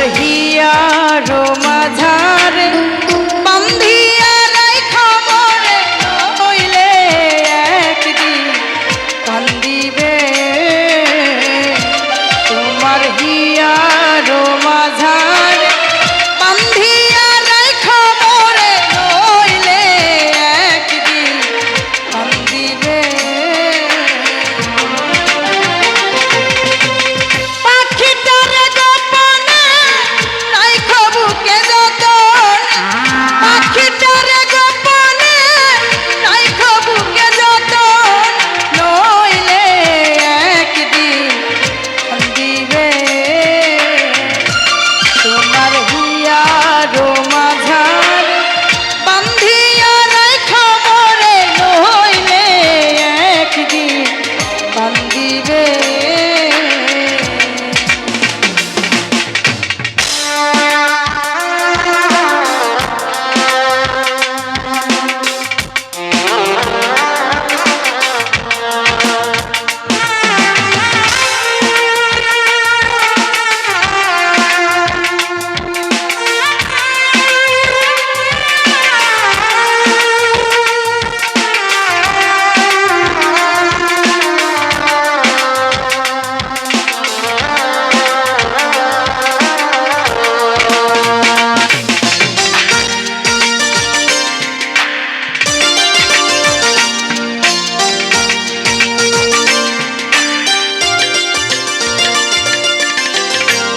हिया रो मझा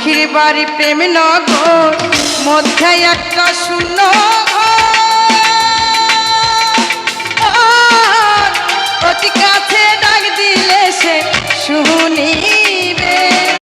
লক্ষ্মীর বাড়ি প্রেম নগর মধ্যে একটা শূন্য